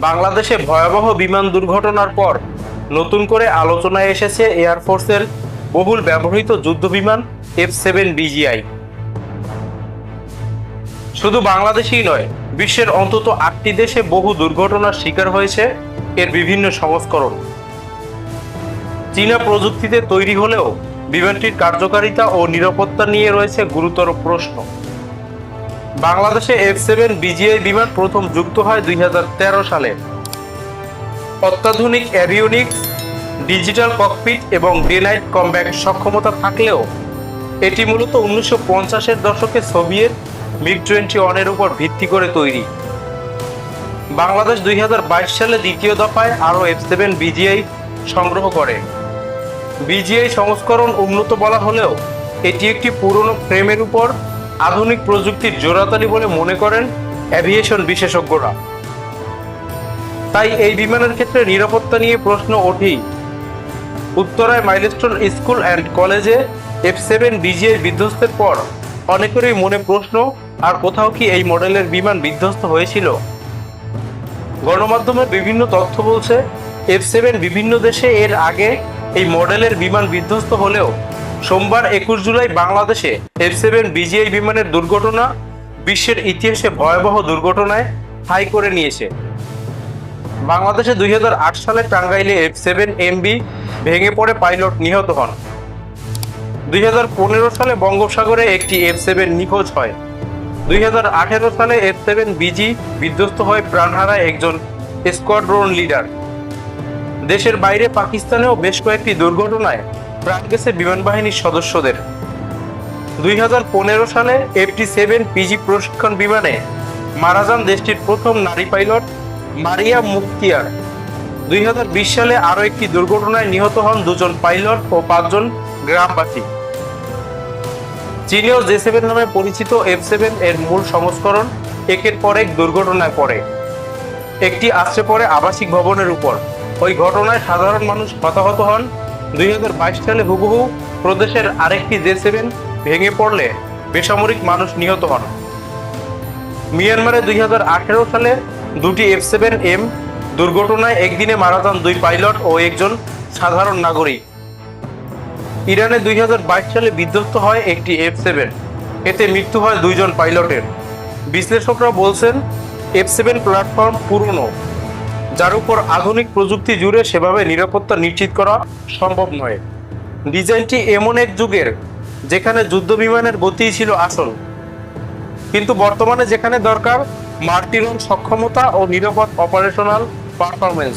বাংলাদেশে ভয়াবহ বিমান দুর্ঘটনার পর নতুন করে আলোচনায় এসেছে এয়ারফোর্সের বহুল ব্যবহৃত যুদ্ধবিমান এফ সেভেন বিজিআই শুধু বাংলাদেশেই নয়, বিশ্বের অন্তত আটটি দেশে বহু দুর্ঘটনার শিকার হয়েছে এর বিভিন্ন সংস্করণ। চীনা প্রযুক্তিতে তৈরি হলেও বিমানটির কার্যকারিতা ও নিরাপত্তা নিয়ে রয়েছে গুরুতর প্রশ্ন। বাংলাদেশে এফ সেভেন বিজিআই বিমান প্রথম যুক্ত হয় দুই হাজার তেরো সালে। অত্যাধুনিক অ্যাভিওনিক্স ডিজিটাল ককপিট এবং ডে নাইট কমব্যাক সক্ষমতা থাকলেও এটি মূলত উনিশশো পঞ্চাশের দশকে সোভিয়েত মিগ টোয়েন্টি ওয়ানের উপর ভিত্তি করে তৈরি। বাংলাদেশ দুই হাজার বাইশ সালে দ্বিতীয় দফায় আরও এফ সেভেন বিজিআই সংগ্রহ করে। বিজিআই সংস্করণ উন্নত বলা হলেও এটি একটি পুরনো ফ্রেমের উপর আধুনিক প্রযুক্তির জোড়াতালি বলে মনে করেন অ্যাভিয়েশন বিশেষজ্ঞরা। তাই এই বিমানের ক্ষেত্রে নিরাপত্তা নিয়ে প্রশ্ন ওঠেই। উত্তরায় মাইলস্টোন স্কুল অ্যান্ড কলেজে এফ সেভেন বিজিআই বিধ্বস্তের পর অনেকেরই মনে প্রশ্ন, আর কোথাও কি এই মডেলের বিমান বিধ্বস্ত হয়েছিল? গণমাধ্যমে বিভিন্ন তথ্য বলছে এফ সেভেন বিভিন্ন দেশে এর আগে এই মডেলের বিমান বিধ্বস্ত হলেও সোমবার একুশ জুলাই বাংলাদেশে এফ সেভেন বিজিআই বিমানের দুর্ঘটনা বিশ্বের ইতিহাসে ভয়াবহ দুর্ঘটনায় হাই করে নিয়েছে। বাংলাদেশে দুই হাজার আট সালে টাঙ্গাইলে এফ সেভেন এমবি ভেঙে পড়ে পাইলট নিহত হন। দুই হাজার পনেরো সালে বঙ্গোপসাগরে একটি এফ সেভেন নিখোঁজ হয়। দুই হাজার আঠেরো সালে এফ সেভেন বিজি বিধ্বস্ত হয়ে প্রাণ হারায় একজন স্কোয়াড্রন লিডার। দেশের বাইরে পাকিস্তানেও বেশ কয়েকটি দুর্ঘটনায় প্রাণ গেছে বিমান বাহিনীর সদস্যদের। দুই হাজার পনেরো সালে এফটি সেভেন পিজি প্রশিক্ষণ বিমানে মারা যান দেশটির প্রথম নারী পাইলট মারিয়া মুক্তিয়ার দুই সালে আরও একটি দুর্ঘটনায় নিহত হন দুজন পাইলট ও পাঁচজন গ্রামবাসী। চীনেও জে সেভেন নামে পরিচিত এফ সেভেন এর মূল সংস্করণ একের পর এক দুর্ঘটনায় পড়ে। একটি আশ্রে পড়ে আবাসিক ভবনের উপর। ওই ঘটনায় সাধারণ মানুষ হতাহত হন দুই সালে হুবহু প্রদেশের আরেকটি জে সেভেন ভেঙে পড়লে বেসামরিক মানুষ নিহত হন। মিয়ানমারে দুই হাজার আঠারো সালে দুটি এফ সেভেন এম দুর্ঘটনায় একদিনে মারা যান দুই পাইলট ও একজন সাধারণ নাগরিক। ইরানে দুই হাজার বাইশ সালে বিধ্বস্ত হয় একটি এফ সেভেন। এতে মৃত্যু হয় দুইজন পাইলটের। বিশ্লেষকরা বলছেন, এফ সেভেন প্ল্যাটফর্ম পুরনো। যার উপর আধুনিক প্রযুক্তি জুড়ে সেভাবে নিরাপত্তা নিশ্চিত করা সম্ভব নয়। ডিজাইনটি এমন এক যুগের, যেখানে যুদ্ধ বিমানের গতিই ছিল আসল। কিন্তু বর্তমানে যেখানে দরকার, মার্টিরন সক্ষমতা ও নিরাপদ অপারেশনাল পারফরমেন্স